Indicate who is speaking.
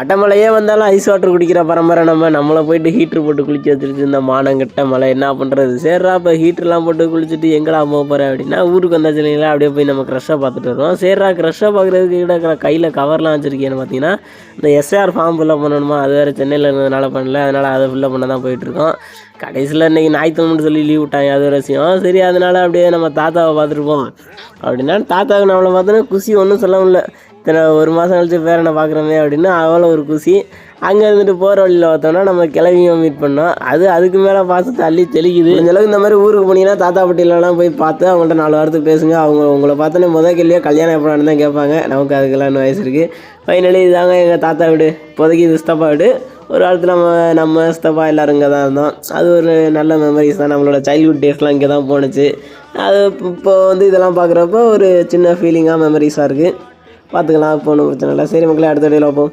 Speaker 1: அட்டமலையே வந்தாலும் ice water குடிக்கிற பரம்பரை நம்ம. நம்மளை போயிட்டு ஹீட்ரு போட்டு குளிக்க வச்சுட்டு இந்த மானங்கிட்ட மலை என்ன பண்ணுறது சரிடா இப்போ ஹீட்டர்லாம் போட்டு குளிச்சுட்டு எங்கடா போக போகிறேன் அப்படின்னா ஊருக்கு வந்தாச்சு இல்லைங்களா அப்படியே போய் நம்ம க்ரெஷ்ஷாக பார்த்துட்டு வருவோம். சரிடா க்ரெஷ்ஷாக பார்க்குறதுக்கு கிட்ட கையில் கவர்லாம் வச்சுருக்கேன்னு பார்த்தீங்கன்னா இந்த எஸ்ஆர் ஃபார்ம் ஃபில்லப் பண்ணணுமா? அது வேறு சென்னையில் இருந்ததுனால பண்ணல. அதனால் அதை ஃபில்லப் பண்ண தான் போயிட்டுருக்கோம் கடைசியில் இன்றைக்கி ஞாயிற்றுக்கிழமைன்னு சொல்லி லீவ் விட்டாங்க. அது ஒரு விஷயம். சரி அதனால் அப்படியே நம்ம தாத்தாவை பார்த்துட்டு போவோம். அப்படின்னா தாத்தாவுக்கு நம்மளை பார்த்தோன்னா குஷி ஒன்றும் சொல்ல முடியல. இத்தனை ஒரு மாதம் கழிச்சு பேரனை பார்க்குறோமே அப்படின்னு அவ்வளோ ஒரு குஷி அங்கே இருந்துட்டு போகிற வழியில் பார்த்தோம்னா நம்ம கிளவியும் மீட் பண்ணோம். அது அதுக்கு மேலே பாசத்தை அள்ளி தெளிக்குது. இந்த அளவுக்கு இந்த மாதிரி ஊருக்கு போனீங்கன்னா தாத்தா பாட்டிலலாம் போய் பார்த்து அவங்கள்ட்ட நாலு வாரத்துக்கு பேசுங்க. அவங்க உங்களை பார்த்தோன்னே முதல் கேள்வியாக கல்யாணம் எப்போ தான் கேட்பாங்க. நமக்கு அதுக்கெல்லாம் இன்னும் வயசு இருக்குது ஃபைனலி இதாங்க எங்கள் தாத்தா வீடு. இப்போதைக்கு இது சித்தப்பா வீடு. ஒரு காலத்தில் நம்ம நம்ம சித்தப்பா எல்லோரும் இங்கே தான் இருந்தோம். அது ஒரு நல்ல மெமரிஸ் தான். நம்மளோட சைல்ட்ஹுட் டேஸ்லாம் இங்கே தான் போணுச்சு. அது இப்போ வந்து இதெல்லாம் பார்க்குறப்போ ஒரு சின்ன ஃபீலிங்காக மெமரிஸாக இருக்குது பார்த்துக்கலாம் இப்போ ஒன்றும் பிரச்சனை இல்லை. சரி மக்களே அடுத்த வீடியோவில் பார்ப்போம்.